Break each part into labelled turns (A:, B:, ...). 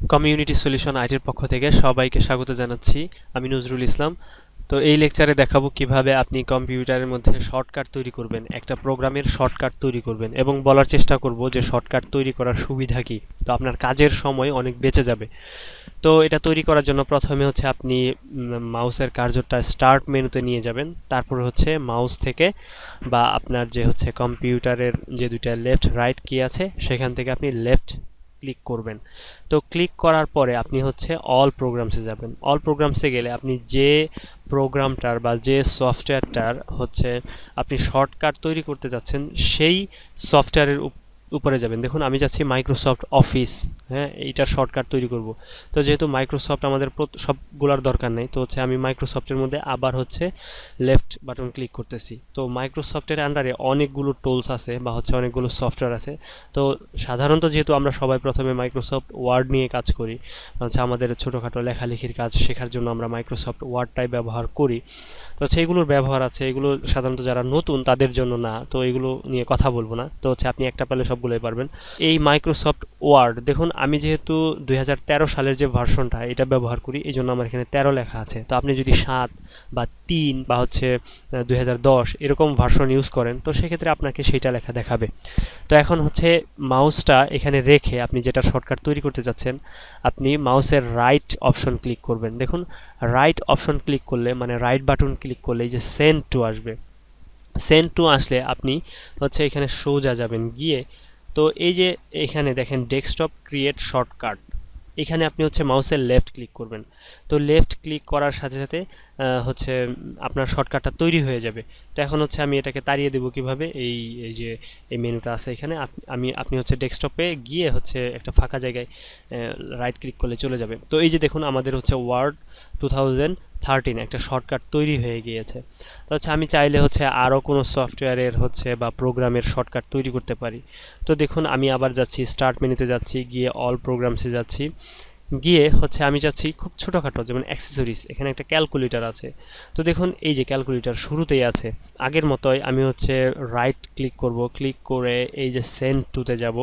A: Community solution আইটির পক্ষ থেকে সবাইকে স্বাগত জানাচ্ছি আমি নজরুল ইসলাম। তো এই লেকচারে দেখাবো কীভাবে আপনি কম্পিউটারের মধ্যে শর্টকাট তৈরি করবেন, একটা প্রোগ্রামের শর্টকাট তৈরি করবেন এবং বলার চেষ্টা করব যে শর্টকাট তৈরি করার সুবিধা কী। তো আপনার কাজের সময় অনেক বেঁচে যাবে। তো এটা তৈরি করার জন্য প্রথমে হচ্ছে আপনি মাউসের কার্যটা স্টার্ট মেনুতে নিয়ে যাবেন। তারপর হচ্ছে মাউস থেকে বা আপনার যে হচ্ছে কম্পিউটারের যে দুইটা লেফট রাইট কি আছে, সেখান থেকে আপনি লেফট ক্লিক করবেন। তো ক্লিক করার পরে আপনি হচ্ছে অল প্রোগ্রামসে যাবেন। অল প্রোগ্রামসে গেলে আপনি যে প্রোগ্রামটার বা যে সফটওয়্যারটার হচ্ছে আপনি শর্টকাট তৈরি করতে যাচ্ছেন, সেই সফটওয়্যারের উপরে যাবেন। দেখুন, আমি যাচ্ছি মাইক্রোসফট অফিস হ্যাঁ এইটার শর্টকাট তৈরি করব। তো যেহেতু মাইক্রোসফট আমাদের সবগুলোর দরকার নেই, তো হচ্ছে আমি মাইক্রোসফটের মধ্যে আবার হচ্ছে লেফট বাটন ক্লিক করতেছি। তো মাইক্রোসফটের আন্ডারে অনেকগুলো টুলস আছে বা হচ্ছে অনেকগুলো সফটওয়্যার আছে। তো সাধারণত যেহেতু আমরা সবাই প্রথমে মাইক্রোসফট ওয়ার্ড নিয়ে কাজ করি, হচ্ছে আমাদের ছোটোখাটো লেখালেখির কাজ শেখার জন্য আমরা মাইক্রোসফট ওয়ার্ডটাই ব্যবহার করি। তো সেইগুলোর ব্যবহার আছে, এগুলো সাধারণত যারা নতুন তাদের জন্য না, তো এগুলো নিয়ে কথা বলব না। তো হচ্ছে আপনি একটা পেলে সবগুলোই পারবেন। এই মাইক্রোসফট ওয়ার্ড দেখুন, আমি যেহেতু দুই হাজার তেরো সালের যে ভার্সনটা এটা ব্যবহার করি, এই জন্য আমার এখানে তেরো লেখা আছে। তো আপনি যদি সাত বা তিন বা হচ্ছে দু হাজার দশ এরকম ভার্সন ইউজ করেন, তো সেক্ষেত্রে আপনাকে সেইটা লেখা দেখাবে। তো এখন হচ্ছে মাউসটা এখানে রেখে আপনি যেটা শর্টকাট তৈরি করতে যাচ্ছেন, আপনি মাউসের রাইট অপশন ক্লিক করবেন। দেখুন রাইট অপশন ক্লিক করলে মানে রাইট বাটন ক্লিক করলে এই যে সেন্ড টু আসবে। সেন্ড টু আসলে আপনি হচ্ছে এখানে সোজা যাবেন, গিয়ে তো এই যে এখানে দেখেন ডেস্কটপ ক্রিয়েট শর্টকাট এখানে আপনি হচ্ছে মাউসের লেফট ক্লিক করবেন। তো লেফট ক্লিক করার সাথে সাথে হচ্ছে আপনার শর্টকাটটা তৈরি হয়ে যাবে। তো এখন হচ্ছে আমি এটাকে তাড়িয়ে দেবো কীভাবে? এই এই যে, এই মেনুটা আছে এখানে। আমি, আপনি হচ্ছে ডেস্কটপে গিয়ে হচ্ছে একটা ফাঁকা জায়গায় রাইট ক্লিক করলে চলে যাবে। তো এই যে দেখুন আমাদের হচ্ছে ওয়ার্ড টু থাউজেন্ড থার্টিন একটা শর্টকাট তৈরি হয়ে গিয়েছে। তো হচ্ছে আমি চাইলে হচ্ছে আরও কোনো সফটওয়্যারের হচ্ছে বা প্রোগ্রামের শর্টকাট তৈরি করতে পারি। তো দেখুন, আমি আবার যাচ্ছি স্টার্ট মেনুতে যাচ্ছি, গিয়ে অল প্রোগ্রামসে যাচ্ছি। গিয়ে হচ্ছে আমি যাচ্ছি খুব ছোটোখাটো, যেমন অ্যাক্সেসরিজ এখানে একটা ক্যালকুলেটার আছে। তো দেখুন, এই যে ক্যালকুলেটার শুরুতেই আছে। আগের মতোই আমি হচ্ছে রাইট ক্লিক করব ক্লিক করে এই যে সেন্ট টুতে যাব।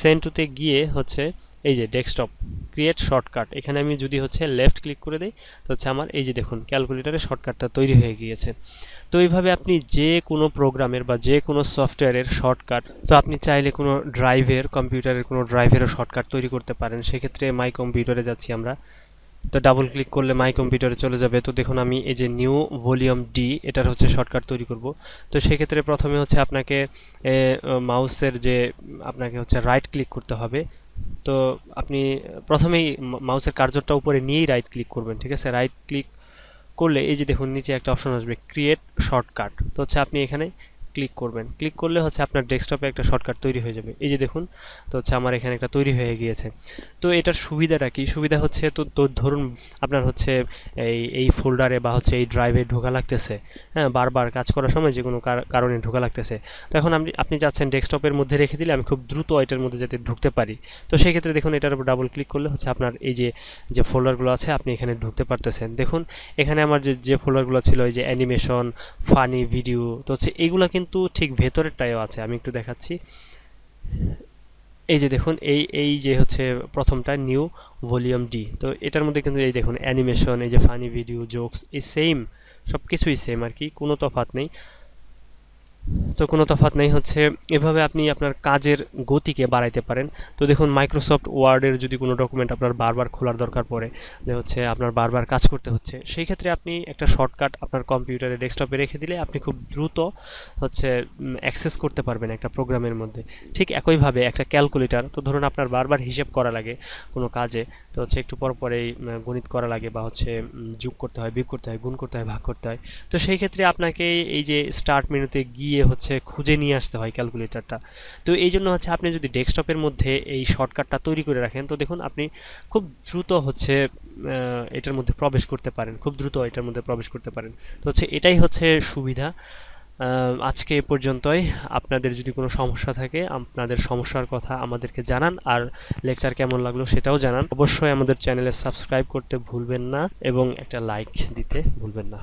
A: সেন্ট টুতে গিয়ে হচ্ছে এই যে ডেস্কটপ ক্রিয়েট শর্টকাট এখানে আমি যদি হচ্ছে লেফট ক্লিক করে দিই, তো হচ্ছে আমার এই যে দেখুন ক্যালকুলেটারে শর্টকাটটা তৈরি হয়ে গিয়েছে। তো এইভাবে আপনি যে কোনো প্রোগ্রামের বা যে কোনো সফটওয়্যারের শর্টকাট তো আপনি চাইলে কোনো ড্রাইভের কম্পিউটারের কোনো ড্রাইভেরও শর্টকাট তৈরি করতে পারেন। সেক্ষেত্রে মাই কম্পিউটারে যাচ্ছি আমরা। তো ডাবল ক্লিক করলে মাই কম্পিউটারে চলে যাবে। তো দেখুন আমি এই যে নিউ ভলিউম ডি এটার হচ্ছে শর্টকাট তৈরি করব। তো সেক্ষেত্রে প্রথমে হচ্ছে আপনাকে মাউসের যে, আপনাকে হচ্ছে রাইট ক্লিক করতে হবে। তো আপনি প্রথমেই মাউসের কার্যটা উপরে নিয়েই রাইট ক্লিক করবেন, ঠিক আছে? রাইট ক্লিক করলে এই যে দেখুন, নিচে একটা অপশন আসবে ক্রিয়েট শর্টকাট তো হচ্ছে আপনি এখানে ক্লিক করবেন। ক্লিক করলে হচ্ছে আপনার ডেস্কটপে একটা শর্টকাট তৈরি হয়ে যাবে। এই যে দেখুন, তো হচ্ছে আমার এখানে একটা তৈরি হয়ে গিয়েছে। তো এটার সুবিধাটা কি? সুবিধা হচ্ছে তো তো ধরুন আপনার হচ্ছে এই এই ফোল্ডারে বা হচ্ছে এই ড্রাইভে ঢোকা লাগতেছে। হ্যাঁ বারবার কাজ করার সময় যে কোনো কারণে ঢোকা লাগতেছে। তো এখন আপনি আপনি চাচ্ছেন ডেস্কটপের মধ্যে রেখে দিলে আমি খুব দ্রুত এটার মধ্যে যাতে ঢুকতে পারি। তো সেই ক্ষেত্রে দেখুন, এটার উপর ডাবল ক্লিক করলে হচ্ছে আপনার এই যে যে ফোল্ডারগুলো আছে, আপনি এখানে ঢুকতে পারতেছেন। দেখুন, এখানে আমার যে যে ফোল্ডারগুলো ছিল, এই যে অ্যানিমেশন ফানি ভিডিও তো হচ্ছে এইগুলো কিন্তু ঠিক ভেতরেরটাও আছে, আমি একটু দেখাচ্ছি। এই যে দেখুন, এই এই যে হচ্ছে প্রথমটা নিউ ভলিউম ডি। তো এটার মধ্যে কিন্তু এই দেখুন, অ্যানিমেশন, এই যে ফানি ভিডিও, জোকস, এই সেম সব কিছুই সেম আর কি, কোনো তফাত নেই। তো কোনো তফাৎ নেই হচ্ছে, এভাবে আপনি আপনার কাজের গতিকে বাড়াইতে পারেন। তো দেখুন মাইক্রোসফট ওয়ার্ডের যদি কোনো ডকুমেন্ট আপনার বারবার খোলার দরকার পড়ে, যে হচ্ছে আপনার বারবার কাজ করতে হচ্ছে, সেই ক্ষেত্রে আপনি একটা শর্টকাট আপনার কম্পিউটারে ডেস্কটপে রেখে দিলে আপনি খুব দ্রুত হচ্ছে অ্যাক্সেস করতে পারবেন একটা প্রোগ্রামের মধ্যে। ঠিক একইভাবে একটা ক্যালকুলেটার তো ধরুন আপনার বারবার হিসেব করা লাগে কোনো কাজে, তো হচ্ছে একটু পর পরেই গণিত করা লাগে বা হচ্ছে যোগ করতে হয়, বিয়োগ করতে হয়, গুণ করতে হয়, ভাগ করতে হয়। তো সেই ক্ষেত্রে আপনাকে এই যে স্টার্ট মেনুতে গিয়ে গিয়ে হচ্ছে খুঁজে নিয়ে আসতে হয় ক্যালকুলেটারটা তো এই জন্য হচ্ছে আপনি যদি ডেস্কটপের মধ্যে এই শর্টকাটটা তৈরি করে রাখেন, তো দেখুন আপনি খুব দ্রুত হচ্ছে এটার মধ্যে প্রবেশ করতে পারেন, খুব দ্রুত এটার মধ্যে প্রবেশ করতে পারেন। তো হচ্ছে এটাই হচ্ছে সুবিধা। আজকে এ পর্যন্তই। আপনাদের যদি কোনো সমস্যা থাকে, আপনাদের সমস্যার কথা আমাদেরকে জানান আর লেকচার কেমন লাগল সেটাও জানান। অবশ্যই আমাদের চ্যানেলে সাবস্ক্রাইব করতে ভুলবেন না এবং একটা লাইক দিতে ভুলবেন না।